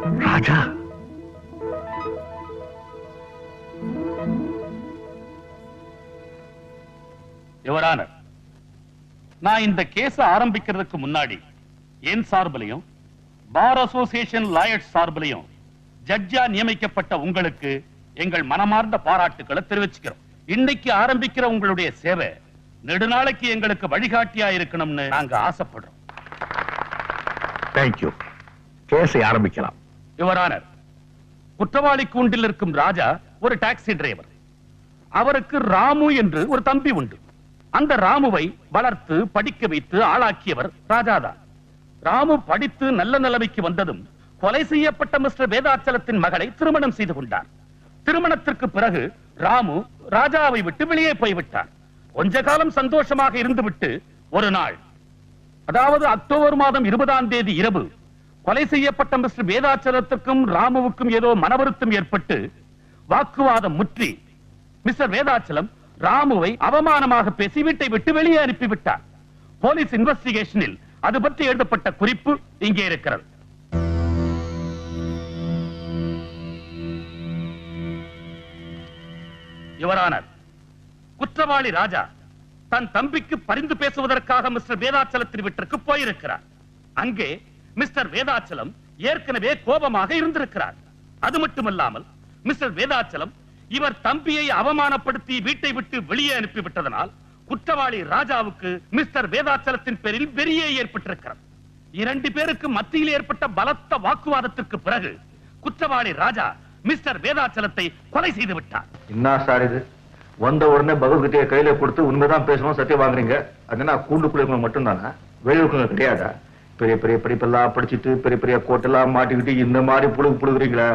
ராஜா. Your Honour நான் இந்த கேச ஆரம்பிக்கிறதுக்கு முன்னாடி என் சார்பிலையும் பார் அசோசியேஷன் லாயர்ஸ் சார்பிலையும் ஜட்ஜா நியமிக்கப்பட்ட உங்களுக்கு எங்கள் மனமார்ந்த பாராட்டுகளை தெரிவிச்சுக்கிறோம். இன்னைக்கு ஆரம்பிக்கிற உங்களுடைய சேவை நெடுநாளைக்கு எங்களுக்கு வழிகாட்டியா இருக்கணும்னு நாங்க ஆசைப்படுறோம். தேங்க்யூ கேஸை ஆரம்பிக்கலாம். யுவரானர் குற்றவாளி கூண்டில் இருக்கும் ராஜா ஒரு டாக்ஸி டிரைவர். அவருக்கு ராமு என்று ஒரு தம்பி உண்டு. அந்த ராமுவை வளர்த்து படிக்க வைத்து ஆளாக்கியவர் ராஜாதான். ராமு படித்து நல்ல நிலைமைக்கு வந்ததும் கொலை செய்யப்பட்ட மிஸ்டர் வேதாச்சலத்தின் மகளை திருமணம் செய்து கொண்டார் திருமணத்திற்கு பிறகு ராமு ராஜாவை விட்டு வெளியே போய்விட்டார் கொஞ்ச காலம் சந்தோஷமாக இருந்துவிட்டு ஒரு நாள் அதாவது அக்டோபர் மாதம் இருபதாம் தேதி இரவு கொலை செய்யப்பட்ட மிஸ்டர் வேதாச்சலத்துக்கும் ராமுவுக்கும் ஏதோ மனவருத்தம் ஏற்பட்டு வாக்குவாதம் முற்றி. மிஸ்டர் வேதாச்சலம் ராமுவை அவமானமாக பேசி வீட்டை விட்டு வெளியே அனுப்பிவிட்டார். போலீஸ் இன்வெஸ்டிகேஷனில் அது பற்றி எழுதப்பட்ட குறிப்பு இங்கே இருக்கிறது. யுவரானர் குற்றவாளி ராஜா தன் தம்பிக்கு பரிந்து பேசுவதற்காக மிஸ்டர் வேதாச்சலத்தின் வீட்டிற்கு போயிருக்கிறார். அங்கே மிஸ்டர் வேதாச்சலம் ஏற்கனவே கோபமாக இருந்திருக்கிறார். அது மட்டுமல்லாமல் மிஸ்டர் வேதாச்சலம் இவர் தம்பியை அவமானப்படுத்தி வீட்டை விட்டு வெளியே அனுப்பிவிட்டதனால் குற்றவாளி ராஜாவுக்கு மிஸ்டர் வேதாச்சலத்தின் பேரில் வெறியே ஏற்பட்டிருக்கிறது. இரண்டு பேருக்கு மத்தியில் ஏற்பட்ட பலத்த வாக்குவாதத்திற்கு பிறகு குற்றவாளி ராஜா மிஸ்டர் வேதாச்சலத்தை கொலை செய்து விட்டார். என்ன சார் இது? வந்த உடனே பகவத்கீதையை கையில கொடுத்து உண்மைதான் பேசணும் சத்தியம் வாங்குறீங்க. அது என்ன கூண்டுக்குள்ள இருக்கவங்க மட்டும்தானா? வெளிய கிடையாதா? பெரிய பெரிய படிப்பெல்லாம் படிச்சுட்டு பெரிய பெரிய கோட்டெல்லாம் மாட்டிக்கிட்டு இந்த மாதிரி புழுகு புழுகுறீங்களே?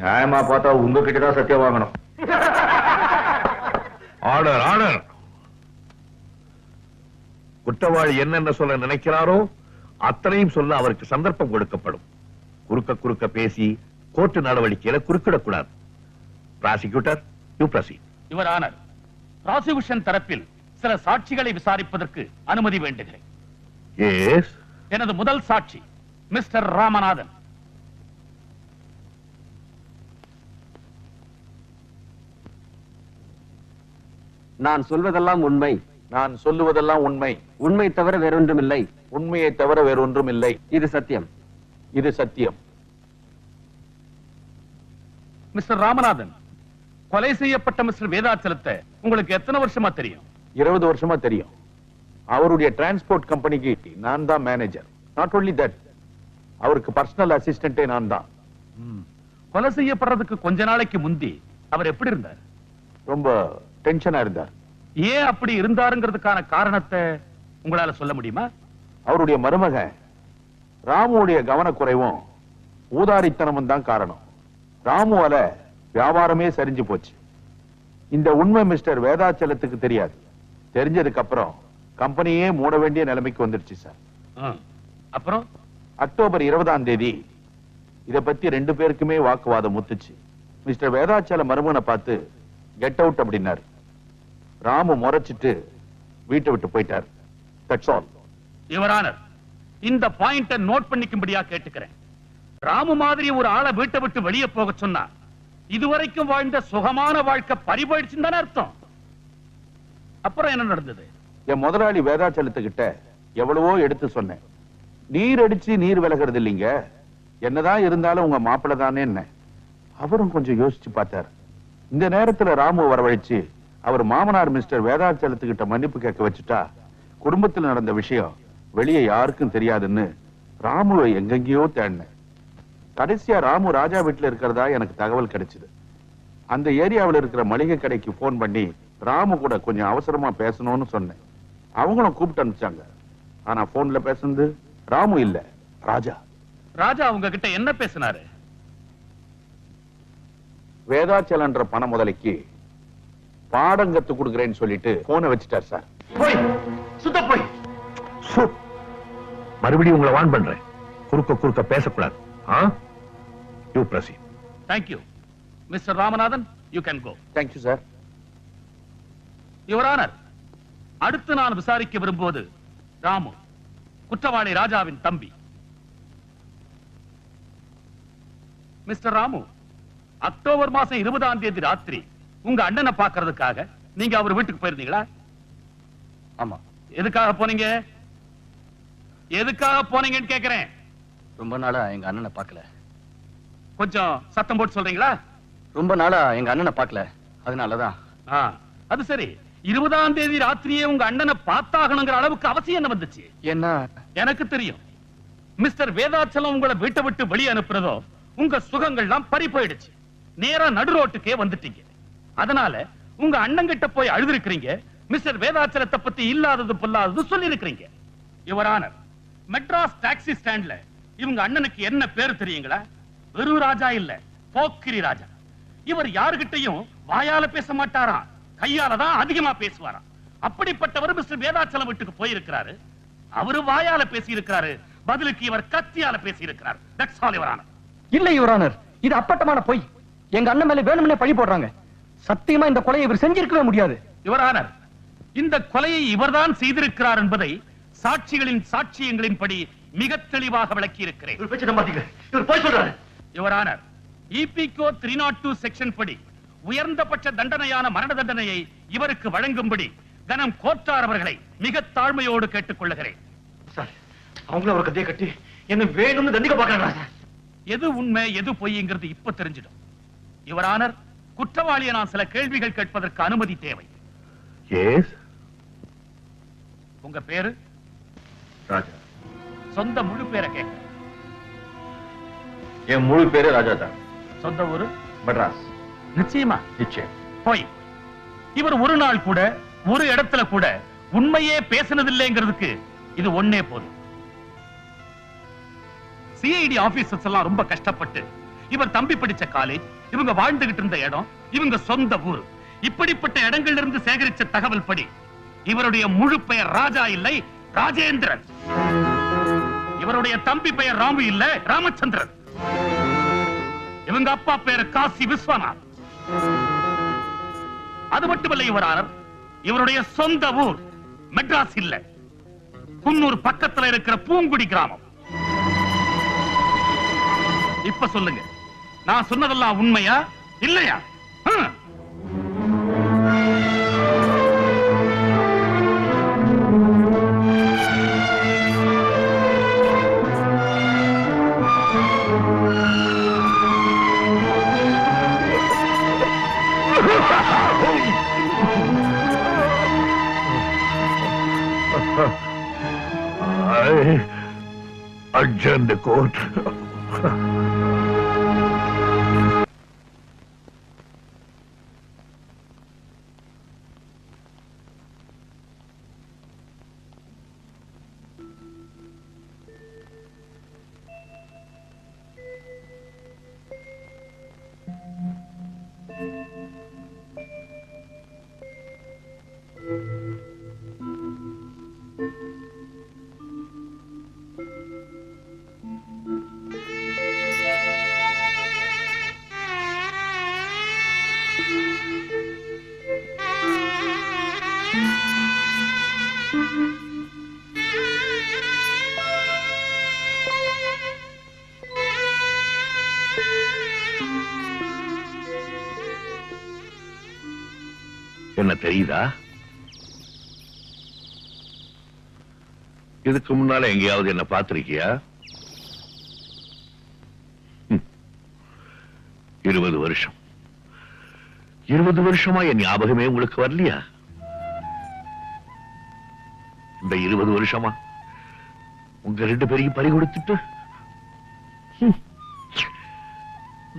நியாயமா பார்த்தா உங்ககிட்ட தான் சத்தியம் வாங்கணும். Order order. குற்றவாளி என்னென்ன சொல்ல நினைக்கிறாரோ அத்தனையும் சொல்ல அவருக்கு சந்தர்ப்பம் கொடுக்கப்படும். குறுக்க குறுக்க பேசி கோர்ட்டு நடவடிக்கையில குறுக்கிடக்கூடாது. Prosecutor you proceed. Your honour. Prosecution தரப்பில் சில சாட்சிகளை விசாரிப்பதற்கு அனுமதி வேண்டுகிறேன். எஸ் எனது முதல் சாட்சி மிஸ்டர் ராமநாதன். நான் சொல்வதெல்லாம் உண்மை. நான் சொல்லுவதெல்லாம் உண்மை. உண்மை தவிர வேறொன்றுமில்லை. உண்மையை தவிர வேறொன்றும் இல்லை இது சத்தியம். இது சத்தியம். மிஸ்டர் ராமநாதன் கொலை செய்யப்பட்ட மிஸ்டர் வேதாச்சலத்தை உங்களுக்கு எத்தனை வருஷமா தெரியும்? இருபது வருஷமா தெரியும். அவருடைய டிரான்ஸ்போர்ட் கம்பெனிக்கு நான் தான் மேனேஜர் நாட் only தட் அவருக்கு பர்சனல் அசிஸ்டன்டே நான் தான் கொலை செய்யப்படுறதுக்கு கொஞ்ச நாளைக்கு முந்தி அவர் எப்படி இருந்தார்? ரொம்ப டென்ஷனா இருந்தார். ஏன் அப்படி இருந்தாருங்கிறதுக்கான காரணத்தை உங்களால சொல்ல முடியுமா? அவருடைய மருமகன் ராமுடைய கவனக்குறைவும் ஊதாரித்தனமும் தான் காரணம். ராமுவால வியாபாரமே சரிஞ்சு போச்சு. இந்த உண்மை மிஸ்டர் வேதாச்சலத்துக்கு தெரியாது. தெரிஞ்சதுக்கு அப்புறம் கம்பெனியே மூட வேண்டிய நிலைமைக்கு வந்துடுச்சு சார். அப்புறம்? அக்டோபர் இருபதாம் தேதி இத பத்தி ரெண்டு பேருக்குமே வாக்குவாதம் முத்துச்சு. மிஸ்டர் வேதாச்சல மருமகனை பார்த்து கெட் அவுட் அப்படின்னாரு. ராமு முறைச்சிட்டு வீட்டை விட்டு போயிட்டார். தட்ஸ் ஆல் இந்த பாயிண்ட நோட் பண்ணிக்கும்படியா கேட்டுக்கிறேன். ராமு மாதிரி ஒரு ஆளை வீட்டை விட்டு வெளியே போக சொன்னா இதுவரைக்கும் வாழ்ந்த சுகமான வாழ்க்கை பறிபோயிடுச்சுன்னு தானே அர்த்தம். அப்புறம் என்ன நடந்தது? என் முதலாளி வேதாச்சலத்துக்கிட்ட எவ்வளவோ எடுத்து சொன்னேன். நீர் அடிச்சு நீர் விலகிறது இல்லைங்க. என்னதான் இருந்தாலும் உங்க மாப்பிள்ளை தானே என்ன. அவரும் கொஞ்சம் யோசிச்சு பார்த்தார். இந்த நேரத்துல ராமு வரவழைச்சு அவர் மாமனார் மிஸ்டர் வேதாச்சலத்துக்கிட்ட மன்னிப்பு கேட்க வச்சுட்டா குடும்பத்தில் நடந்த விஷயம் வெளியே யாருக்கும் தெரியாதுன்னு ராமுவை எங்கெங்கேயோ தேடினேன். கடைசியா ராமு ராஜா வீட்டில் இருக்கிறதா எனக்கு தகவல் கிடைச்சது. அந்த ஏரியாவில் இருக்கிற மளிகை கடைக்கு போன் பண்ணி ராமு கூட கொஞ்சம் அவசரமா பேசணும்னு சொன்னேன். அவங்களும் கூப்பிட்டு அனுப்பிச்சாங்க. ஆனா போன்ல பேசுனது ராமு இல்ல. ராஜா. ராஜா உங்ககிட்ட என்ன பேசினாரு? வேதாச்சலன்ற பண முதலைக்கு பாடம் கத்து கொடுக்குறேன்னு சொல்லிட்டு போனை வச்சுட்டார் சார். போய் சுத்த போய். மறுபடியும் உங்களை வான் பண்றேன். குறுக்க குறுக்க பேசக்கூடாது. ஆ? You proceed. Thank you mister Ramanathan you can go thank you sir your honour அடுத்து நான் விசாரிக்க விரும்புவது ராமு குற்றவாளி ராஜாவின் தம்பி. மிஸ்டர் ராமு அக்டோபர் மாசம் இருபதாம் தேதி ராத்திரி உங்க அண்ணனை பார்க்கிறதுக்காக நீங்க அவர் வீட்டுக்கு போயிருந்தீங்களா? ஆமா. எதுக்காக போனீங்க? எதுக்காக போனீங்கன்னு கேக்குறேன். ரொம்ப நாளா எங்க அண்ணனை பார்க்கல. கொஞ்சம் சத்தம் போட்டு சொல்றீங்களா? ரொம்ப நாளா எங்க அண்ணனை பார்க்கல. அதனாலதான். ஆ, அது சரி. இருபதாம் தேதி ராத்திரியே உங்க அண்ணனை பார்த்தாகணுங்கிற அளவுக்கு அவசியம் என்ன வந்துச்சு? என்ன? எனக்கு தெரியும். மிஸ்டர் வேதாச்சலம் உங்களை வீட்டை விட்டு வெளியே அனுப்புறதோ உங்க சுகங்கள்லாம் பறி போயிடுச்சு. நேரா நடு ரோட்டுக்கே வந்துட்டீங்க. அதனால உங்க அண்ணன் கிட்ட போய் அழுதுருக்கிறீங்க. மிஸ்டர் வேதாச்சலத்தை பத்தி இல்லாதது பொல்லாதது சொல்லி இருக்கிறீங்க யுவரானர் மெட்ராஸ் டாக்ஸி ஸ்டாண்ட்ல இவங்க அண்ணனுக்கு என்ன பேர் தெரியுங்களா? வெறு ராஜா இல்ல போக்கிரி ராஜா. இவர் யாருகிட்டயும் வாயால பேச மாட்டாராம். கையால தான் அதிகமா பேசுவாராம். அப்படிப்பட்டவர் மிஸ்டர் வேதாச்சலம் வீட்டுக்கு போயிருக்கிறாரு. அவரு வாயால பேசி இருக்கிறாரு பதிலுக்கு இவர் கத்தியால பேசி இருக்கிறார் தட்ஸ் ஆல் இல்ல யுவரானர் இது அப்பட்டமான பொய். எங்க அண்ணன் மேல வேணும்னே பழி போடுறாங்க. சத்தியமா இந்த கொலையை இவர் செஞ்சிருக்கவே முடியாது. யுவரானர் இந்த கொலையை இவர்தான் செய்திருக்கிறார் என்பதை சாட்சிகளின் சாட்சியங்களின்படி மிக தெளிவாக விளக்கி இருக்கிறேன் இவர் போய் சொல்றாரு. யுவரானர் இபிகோ த்ரீ நாட் டூ செக்ஷன் படி உயர்ந்தபட்ச தண்டனையான மரண தண்டனையை இவருக்கு வழங்கும்படி கனம் கோட்டார் அவர்களை மிக தாழ்மையோடு கேட்டுக் கொள்ளுகிறேன் சார் அவங்களும் ஒரு கதையை கட்டி என்ன வேணும்னு தண்டிக்க பாக்குறாங்களா சார்? எது உண்மை எது பொய்ங்கிறது இப்ப தெரிஞ்சிடும். யுவரானர் குற்றவாளியை நான் சில கேள்விகள் கேட்பதற்கு அனுமதி தேவை. எஸ் உங்க பேரு? ராஜா. சொந்த முழு பேரை கேட்க. என் முழு பேரு ராஜா தான். சொந்த ஊரு? மெட்ராஸ். நிச்சயமா நிச்சயம். போய். இவர் ஒரு நாள் கூட ஒரு இடத்துல கூட உண்மையே பேசினதில்லைங்கிறதுக்கு இது ஒன்னே போதும். சிஐடி ஆபீசர்ஸ் எல்லாம் ரொம்ப கஷ்டப்பட்டு இவர் தம்பி படிச்ச காலேஜ் இவங்க வாழ்ந்துகிட்டு இருந்த இடம் இவங்க சொந்த ஊர். இப்படிப்பட்ட இடங்கள்ல இருந்து சேகரிச்ச தகவல் படி இவருடைய முழு பெயர் ராஜா இல்லை ராஜேந்திரன். இவருடைய தம்பி பெயர் ராமு இல்ல ராமச்சந்திரன். இவங்க அப்பா பெயர் காசி விஸ்வநாத் அது மட்டுமல்ல யுவரானர் இவருடைய சொந்த ஊர் மெட்ராஸ் இல்ல. குன்னூர் பக்கத்துல இருக்கிற பூங்குடி கிராமம். இப்ப சொல்லுங்க. நான் சொன்னதெல்லாம் உண்மையா? இல்லையா? I adjourn the court. இதுக்கு முன்னால எங்கேயாவது என்ன பார்த்திருக்கியா? இருபது வருஷம். இருபது வருஷமா என் ஞாபகமே உங்களுக்கு வரலையா? இந்த இருபது வருஷமா உங்க ரெண்டு பேரையும் பறி கொடுத்துட்டு?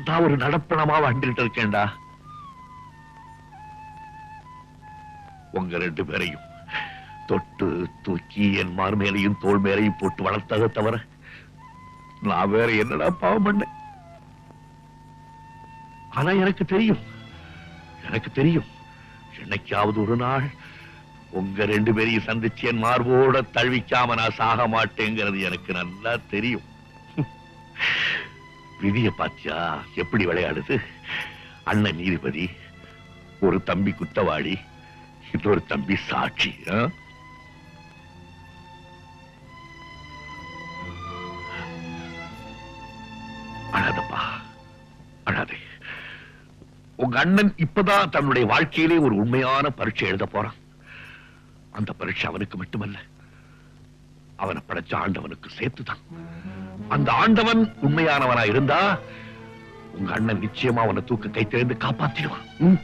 நான் ஒரு நடப்பணமா வாழ்ந்துட்டு இருக்கேன்டா. உங்க ரெண்டு பேரையும். தொட்டு தூக்கி என் மார் மேலையும் தோள் மேலையும் போட்டு வளர்த்தத தவிர நான் வேற என்னடா பாவம் பண்ணேன்? ஆனா எனக்கு தெரியும் எனக்கு தெரியும் என்னைக்காவது ஒரு நாள் உங்க ரெண்டு பேரையும் சந்திச்சு என் மார்போட தழுவிக்காம நான் சாக மாட்டேங்கிறது எனக்கு நல்லா தெரியும். விதிய பாத்தியா எப்படி விளையாடுது? அண்ணன் நீதிபதி ஒரு தம்பி குத்தவாளி இன்னொரு தம்பி சாட்சி அழாதப்பா. அழாதே. உங்க அண்ணன் இப்பதான் தன்னுடைய வாழ்க்கையிலே ஒரு உண்மையான பரீட்சை எழுத போறான். அந்த பரீட்சை அவனுக்கு மட்டுமல்ல அவனை படைச்ச ஆண்டவனுக்கு சேர்த்துதான். அந்த ஆண்டவன் உண்மையானவனா இருந்தா உங்க அண்ணன் நிச்சயமா அவனை தூக்க கை காப்பாத்திடுவான்.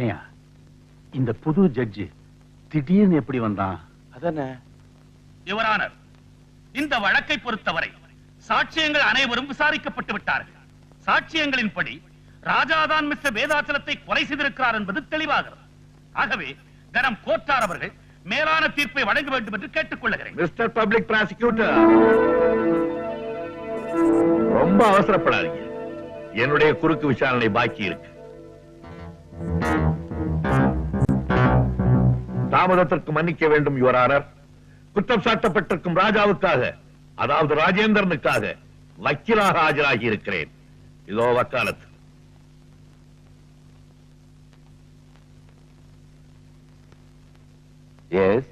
ஏயா இந்த புது ஜட்ஜி திடீர்னு எப்படி வந்தான்? அதானே யுவரானர் இந்த வழக்கை பொறுத்தவரை சாட்சியங்கள் அனைவரும் விசாரிக்கப்பட்டு விட்டார்கள். சாட்சியங்களின்படி ராஜாதான் மிஸ்டர் வேதாச்சலத்தை கொலை செய்திருக்கிறார் என்பது தெளிவாகிறது. ஆகவே கனம் கோட்டார் அவர்கள் மேலான தீர்ப்பை வழங்க வேண்டும் என்று கேட்டுக்கொள்கிறேன். மிஸ்டர் பப்ளிக் ப்ராசிக்யூட்டர் ரொம்ப அவசரப்படாதீங்க. என்னுடைய குறுக்கு விசாரணை பாக்கி இருக்கு. தாமதத்திற்கு மன்னிக்க வேண்டும் யுவரானர் குற்றம் சாட்டப்பட்டிருக்கும் ராஜாவுக்காக அதாவது ராஜேந்திரனுக்காக வக்கீலாக ஆஜராகி இருக்கிறேன். இதோ வக்காலத்து. Yes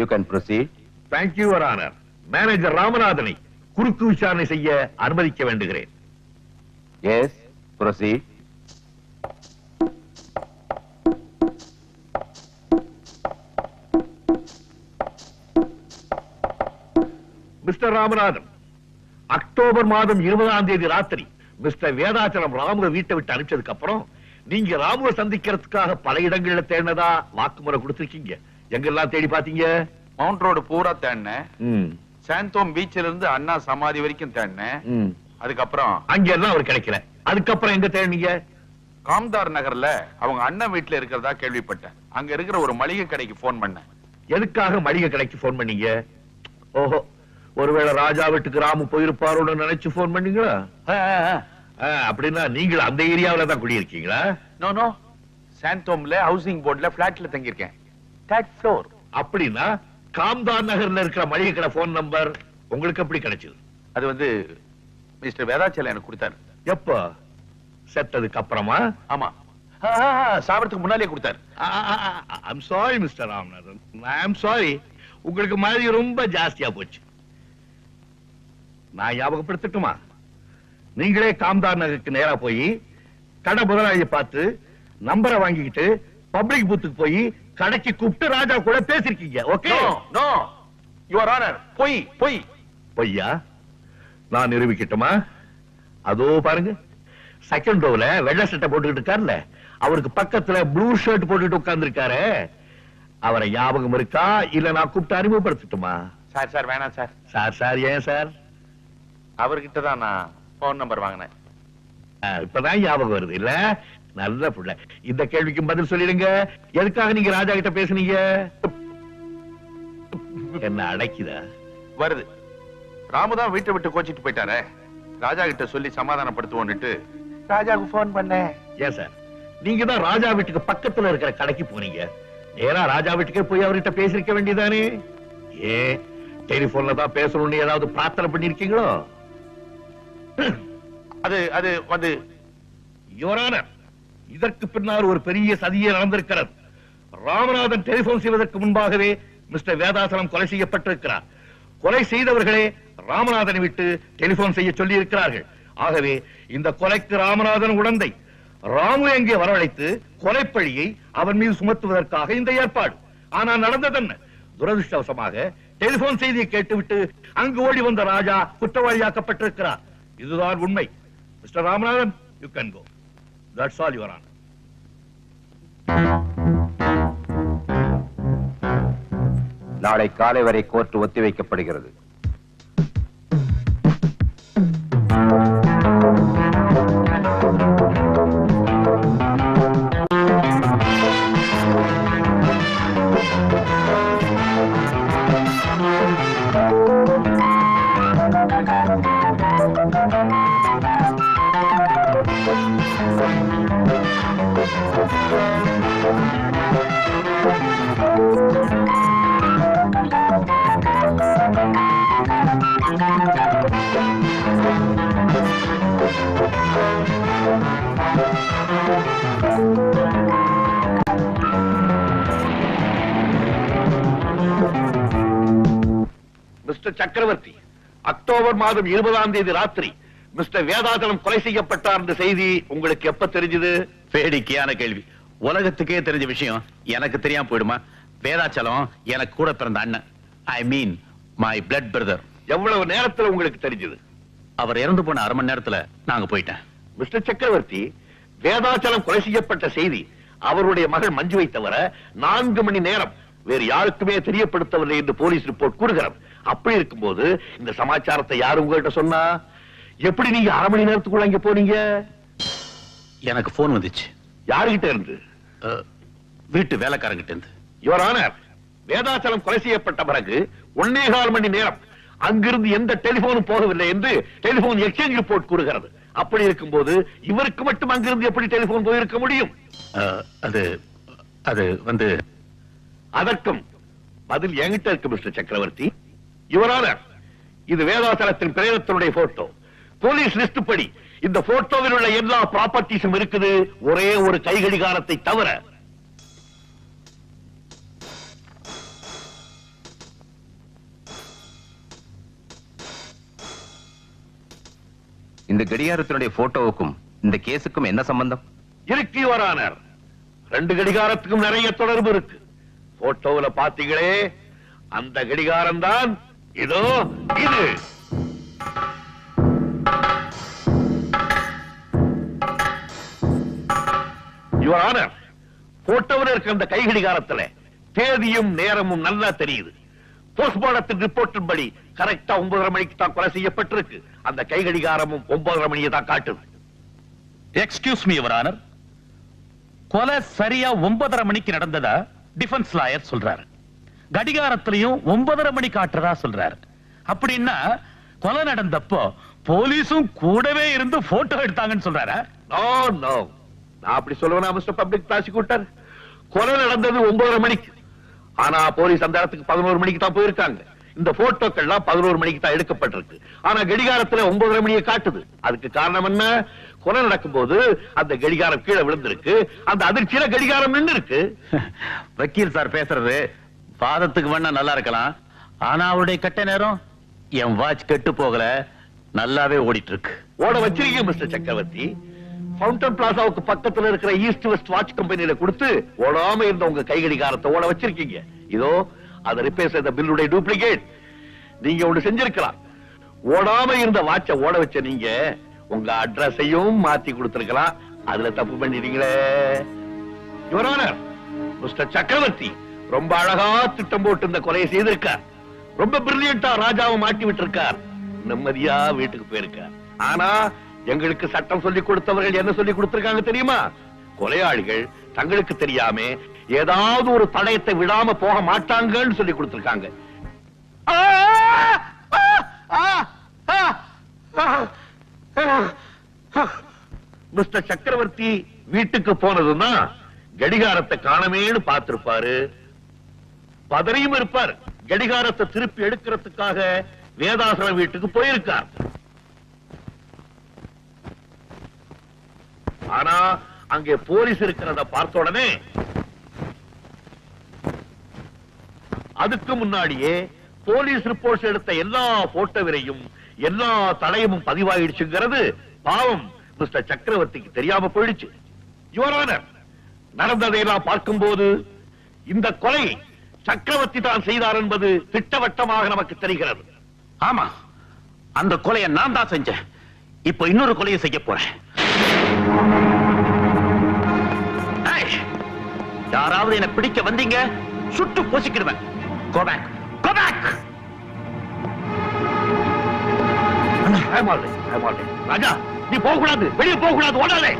you can proceed thank you your honour. Manager ராமநாதனை குறுக்கு விசாரணை செய்ய அனுமதிக்க வேண்டுகிறேன். Yes proceed mister Ramanathan October மாதம் இருபதாம் தேதி ராத்திரி மிஸ்டர் வேதாச்சலம் ராமுவ வீட்டை விட்டு அனுப்பிச்சதுக்கு அப்புறம் நீங்க ராமுவ சந்திக்கிறதுக்காக பல இடங்கள்ல தேடினதா வாக்குமூலம் கொடுத்திருக்கீங்க. எங்கெல்லாம் தேடி பாத்தீங்க மவுண்ட் ரோடு பூரா தேடினேன். சாந்தோம் பீச்ல இருந்து அண்ணா சமாதி வரைக்கும் தேடினேன். அதுக்கப்புறம் அங்கெல்லாம் அவர் கிடைக்கல. அதுக்கப்புறம் எங்க தேடினீங்க? காம்தார் நகர்ல அவங்க அண்ணன் வீட்டுல இருக்கிறதா கேள்விப்பட்டேன். அங்க இருக்கிற ஒரு மளிகை கடைக்கு போன் பண்ணேன். எதுக்காக மளிகை கடைக்கு போன் பண்ணீங்க? ஓஹோ. ஒருவேளை ராஜா வீட்டுக்கு ராமு போயிருப்பாரோன்னு நினைச்சு போன் பண்ணீங்களா? அப்படின்னா நீங்களும் அந்த ஏரியாவுல தான் குடியிருக்கீங்களா? நோ நோ சாந்தோம்ல ஹவுசிங் போர்டுல பிளாட்ல தங்கியிருக்கேன். தேர்ட் ஃப்ளோர் அப்படின்னா காம்தார் நகர்ல இருக்கிற மளிகை கடை போன் நம்பர் உங்களுக்கு எப்படி கிடைச்சது? அது வந்து மிஸ்டர் வேதாச்சலம் எனக்கு கொடுத்தாரு. எப்போ? செத்ததுக்கு அப்புறமா? ஆமா. சாவறதுக்கு முன்னாலே கொடுத்தாரு. I'm sorry mister Ramanathan. I'm sorry உங்களுக்கு மாதிரி ரொம்ப ஜாஸ்தியா போச்சு. நான் ஞாபகப்படுத்தட்டுமா? நீங்களே காம்தார் நகருக்கு நேரா போய் கடை முதலாளியை பார்த்து நம்பரை வாங்கிக்கிட்டு பப்ளிக் பூத்துக்கு போய் கடைக்கு கூப்பிட்டு ராஜா கூட பேசிருக்கீங்க ஓகே? நோ யுவர் ஆனர் பொய் பொய். பொய்யா? நான் நிரூபிக்கட்டுமா? அதோ பாருங்க. செகண்ட் ரோல வெள்ளை சட்டை போட்டுக்கிட்டு இருக்காருல்ல அவருக்கு பக்கத்துல ப்ளூ ஷர்ட் போட்டுட்டு உட்கார்ந்து அவரை ஞாபகம் இருக்கா? இல்ல நான் கூப்பிட்டு அறிமுகப்படுத்தட்டுமா? சார் சார் வேணாம் சார். சார் சார் ஏன் சார்? அவர்கிட்ட தான் நான் போன் நம்பர் வாங்கினேன். இப்பதான் ஞாபகம் வருது. இல்ல? நல்ல புள்ள. இந்த கேள்விக்கு பதில் சொல்லிடுங்க. எதுக்காக நீங்க ராஜா கிட்ட பேசுனீங்க? என்ன அடைக்குதா? வருது. ராமு தான் வீட்டை விட்டு கோச்சிட்டு போயிட்டாரே. ராஜா கிட்ட சொல்லி சமாதானப்படுத்துவோன்னுட்டு ராஜாவுக்கு போன் பண்ணேன். ஏன் சார்? நீங்க தான் ராஜா வீட்டுக்கு பக்கத்துல இருக்கிற கடைக்கு போனீங்க. நேரா ராஜா வீட்டுக்கே போய் அவர்கிட்ட பேசிருக்க வேண்டியதானே? ஏ டெலிபோன்ல தான் பேசணும்னு ஏதாவது பிரார்த்தனை பண்ணிருக்கீங்களோ அது அது வந்து யுவரானர் இதற்கு பின்னால் ஒரு பெரிய சதியே நடந்திருக்கிறது. ராமநாதன் டெலிபோன் செய்வதற்கு முன்பாகவே மிஸ்டர் வேதாசலம் கொலை செய்யப்பட்டிருக்கிறார். கொலை செய்தவர்களே ராமநாதனை விட்டு டெலிபோன் செய்ய சொல்லி இருக்கிறார்கள் ஆகவே இந்த கொலைக்கு ராமநாதன் உடந்தை. ராமு எங்கே வரவழைத்து கொலைப்பழியை அவன் மீது சுமத்துவதற்காக இந்த ஏற்பாடு. ஆனால் நடந்தது என்ன துரதிருஷ்டவசமாக டெலிபோன் செய்தியை கேட்டுவிட்டு அங்கு ஓடி வந்த ராஜா குற்றவாளியாக்கப்பட்டிருக்கிறார். இதுதான் உண்மை. Mister Ramanathan you can go that's all your honour நாளை காலை வரை கோர்ட் ஒத்திவைக்கப்படுகிறது. மிஸ்டர் சக்கரவர்த்தி. அக்டோபர் மாதம் இருபதாம் தேதி ராத்திரி மிஸ்டர் வேதாச்சலம் கொலை செய்யப்பட்டார் என்ற செய்தி உங்களுக்கு எப்ப தெரிஞ்சது? வேடிக்கையான கேள்வி. உலகத்துக்கே தெரிஞ்ச விஷயம் எனக்கு தெரியாம போயிடுமா? வேதாச்சலம் எனக்கு கூட பிறந்த அண்ணன். I mean my blood brother எவ்வளவு நேரத்துல உங்களுக்கு தெரிஞ்சது? அவர் இறந்து போன அரை மணி நேரத்துல நாங்க போயிட்டேன். மிஸ்டர் சக்கரவர்த்தி வேதாச்சலம் கொலை செய்யப்பட்ட செய்தி அவருடைய மகள் மஞ்சுவை தவிர நான்கு மணி நேரம் வேறு யாருக்குமே தெரியப்படுத்தவில்லை என்று போலீஸ் ரிப்போர்ட் கூறுகிறது. அப்படி இருக்கும்போது இந்த சமாச்சாரத்தை யாரு உங்ககிட்ட சொன்னா? எப்படி நீங்க அரை மணி நேரத்துக்குள்ள அங்க போனீங்க? எனக்கு போன் வந்துச்சு. யாருகிட்ட இருந்து? வீட்டு வேலைக்காரங்கிட்ட இருந்து. யுவர் ஆனர் வேதாச்சலம் கொலை செய்யப்பட்ட பிறகு ஒன்னே கால் மணி நேரம் அங்கிருந்து எந்த டெலிபோனும் போகவில்லை என்று டெலிபோன் எக்ஸ்சேஞ்ச் ரிப்போர்ட் கூறுகிறது. அப்படி இருக்கும்போது இவருக்கு மட்டும் அங்கிருந்து எப்படி டெலிபோன் போயிருக்க முடியும்? அது அது வந்து அதற்கும் பதில் என்கிட்ட இருக்கு மிஸ்டர் சக்கரவர்த்தி. யுவர் ஆனர் இது வேதாச்சலத்தின் பிரேதத்தினுடைய போட்டோ போலீஸ் லிஸ்ட் படி இந்த போட்டோவில் உள்ள எல்லா ப்ராப்பர்ட்டிஸும் இருக்குது. ஒரே ஒரு கைகடிகாரத்தை தவிர. இந்த கடிகாரத்தினுடைய போட்டோவுக்கும் இந்த கேஸுக்கும் என்ன சம்பந்தம்? இருக்கு யுவர் ஆனர் ரெண்டு கடிகாரத்துக்கும் நிறைய தொடர்பு இருக்கு. போட்டோவுல பாத்தீங்களே அந்த கடிகாரம் தான் இதோ இது. யுவர் ஆனர் போட்டோவில் இருக்க அந்த கை கடிகாரத்துல தேதியும் நேரமும் நல்லா தெரியுது. போஸ்ட்மார்டத்தின் ரிப்போர்ட்டின் படி கரெக்டா ஒன்பதரை மணிக்கு தான் கொலை செய்யப்பட்டிருக்கு. அந்த கை கடிகாரமும் ஒன்பதரை மணியை தான் காட்டுது. எக்ஸ்கியூஸ் மீ யுவர் ஆனர் கொலை சரியா ஒன்பதரை மணிக்கு நடந்ததா? டிஃபென்ஸ் லாயர் சொல்றாரு. கடிகாரத்திலையும் ஒன்பதரை மணி காட்டுறதா சொல்றாரு. அப்படின்னா கொலை நடந்தப்போ போலீஸும் கூடவே இருந்து போட்டோ எடுத்தாங்கன்னு சொல்றாரு? நான் அப்படி சொல்லுவேனா மிஸ்டர் பப்ளிக் ப்ராசிக்யூட்டர் கொலை நடந்தது ஒன்பதரை மணிக்கு. ஆனா போலீஸ் அந்த இடத்துக்கு பதினோரு மணிக்கு தான் போயிருக்காங்க. இந்த போட்டோக்கள்லாம் பதினோரு மணிக்கு தான் எடுக்கப்பட்டிருக்கு. ஆனா கடிகாரத்துல ஒன்பதரை மணியை காட்டுது. அதுக்கு காரணம் என்ன? கொலை நடக்கும்போது அந்த கடிகாரம் கீழே விழுந்திருக்கு. அந்த அதிர்ச்சியில கடிகாரம் நின்று இருக்கு வக்கீல் சார் பேசுறது வாதத்துக்கு வேணா நல்லா இருக்கலாம். ஆனா அவருடைய கட்ட நேரம் என் வாட்ச் கெட்டு போகல. நல்லாவே ஓடிட்டு இருக்கு ஓட வச்சிருக்கீங்க மிஸ்டர் சக்கரவர்த்தி. ஃபவுண்டன் பிளாசாவுக்கு பக்கத்துல இருக்கிற ஈஸ்ட் வெஸ்ட் வாட்ச் கம்பெனியில கொடுத்து ஓடாம இருந்த உங்க கை கடிகாரத்தை ஓட வச்சிருக்கீங்க. இதோ அதை ரிப்பேர் செய்த பில்லுடைய டூப்ளிகேட் நீங்க ஒண்ணு செஞ்சிருக்கலாம். ஓடாம இருந்த வாட்ச ஓட வச்ச நீங்க உங்க அட்ரஸையும் மாத்தி கொடுத்திருக்கலாம் அதுல தப்பு பண்ணிட்டீங்களே யுவரானர் மிஸ்டர் சக்கரவர்த்தி ரொம்ப அழகா திட்டம் போட்டு இந்த கொலையை செய்திருக்கார் ரொம்ப பிரில்லியண்டா ராஜாவை மாட்டி விட்டிருக்கார் நிம்மதியா வீட்டுக்கு போயிருக்கார் ஆனா எங்களுக்கு சட்டம் சொல்லி கொடுத்தவர்கள் என்ன சொல்லி கொடுத்திருக்காங்க தெரியுமா கொலையாளிகள் தங்களுக்கு தெரியாம ஏதாவது ஒரு தடயத்தை விடாம போக மாட்டாங்கன்னு சொல்லி கொடுத்திருக்காங்க ஆ! ஆ! ஆ! மிஸ்டர் சக்கரவர்த்தி வீட்டுக்கு போனதுன்னா கடிகாரத்தை காணமேன்னு பார்த்திருப்பாரு. பதறியும் இருப்பார். கடிகாரத்தை திருப்பி எடுக்கிறதுக்காக வேதாசன வீட்டுக்கு போயிருக்கார். ஆனா அங்கே போலீஸ் இருக்கிறத பார்த்த உடனே அதுக்கு முன்னாடியே போலீஸ் ரிப்போர்ட் எடுத்த எல்லா போட்டோவிலையும் எல்லா தடையமும் பதிவாயிடுச்சுங்கிறது பாவம். மிஸ்டர் சக்கரவர்த்திக்கு தெரியாம போயிடுச்சு. யுவர் ஆனர் நடந்ததையெல்லாம் பார்க்கும்போது இந்த கொலை சக்கரவர்த்தி தான் செய்தார் என்பது திட்டவட்டமாக நமக்கு தெரிகிறது. ஆமா அந்த கொலையை நான் தான் செஞ்சேன். இப்போ இன்னொரு கொலையை செய்ய போறேன். யாராவது என்ன பிடிக்க வந்தீங்க சுட்டு பொசிக்கிடுவேன். கோபேக் கோபேக் ஐ ராஜா நீ போக கூடாது வெளியே போக கூடாது ஓடாதே